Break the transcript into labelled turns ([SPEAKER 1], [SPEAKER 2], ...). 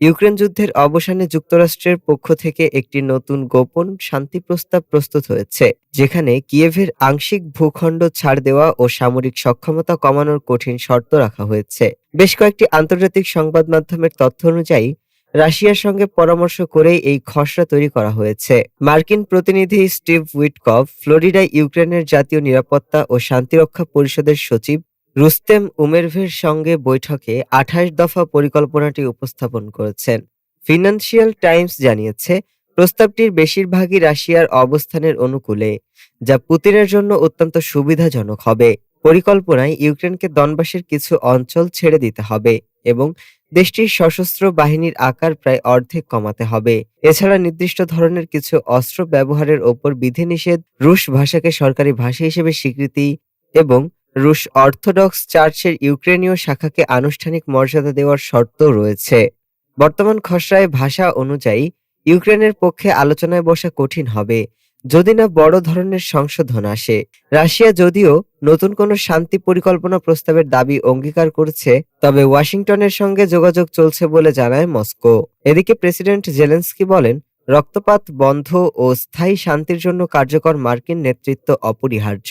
[SPEAKER 1] Ukraine যুদ্ধের অবসানে যুক্তরাষ্ট্রের পক্ষ থেকে একটি নতুন গোপন শান্তি প্রস্তাব প্রস্তুত হয়েছে, যেখানে কিয়েভের আংশিক ভূখণ্ড ছাড় দেওয়া ও সামরিক সক্ষমতা কমানোর কঠিন শর্ত রাখা হয়েছে। বেশ কয়েকটি আন্তর্জাতিক সংবাদ মাধ্যমের তথ্য অনুযায়ী, রাশিয়ার সঙ্গে পরামর্শ করেই এই খসড়া তৈরি করা হয়েছে। মার্কিন প্রতিনিধি স্টিভ উইটকভ ফ্লোরিডায় ইউক্রেনের জাতীয় নিরাপত্তা ও শান্তিরক্ষা পরিষদের সচিব রুস্তেম উমেরভের সঙ্গে বৈঠকে আঠাশ দফা পরিকল্পনাটি উপস্থাপন করেছেন। ফিনান্সিয়াল টাইমস জানিয়েছে, প্রস্তাবটির বেশিরভাগই রাশিয়ার অবস্থানের অনুকূলে, যা পুতিনের জন্য অত্যন্ত সুবিধাজনক হবে। পরিকল্পনায় ইউক্রেনকে দনবাসের কিছু অঞ্চল ছেড়ে দিতে হবে এবং দেশটির সশস্ত্র বাহিনীর আকার প্রায় অর্ধেক কমাতে হবে। এছাড়া নির্দিষ্ট ধরনের কিছু অস্ত্র ব্যবহারের ওপর বিধিনিষেধ, রুশ ভাষাকে সরকারি ভাষা হিসেবে স্বীকৃতি এবং রুশ অর্থোডক্স চার্চের ইউক্রেনীয় শাখাকে আনুষ্ঠানিক মর্যাদা দেওয়ার শর্ত রয়েছে। বর্তমান খসড়ায় ভাষা অনুযায়ী, ইউক্রেনের পক্ষে আলোচনায় বসা কঠিন হবে, যদি না বড় ধরনের সংশোধন আসে। রাশিয়া যদিও নতুন কোনো শান্তি পরিকল্পনা প্রস্তাবের দাবি অঙ্গীকার করছে, তবে ওয়াশিংটনের সঙ্গে যোগাযোগ চলছে বলে জানায় মস্কো। এদিকে প্রেসিডেন্ট জেলেন্সকি বলেন, রক্তপাত বন্ধ ও স্থায়ী শান্তির জন্য কার্যকর মার্কিন নেতৃত্ব অপরিহার্য।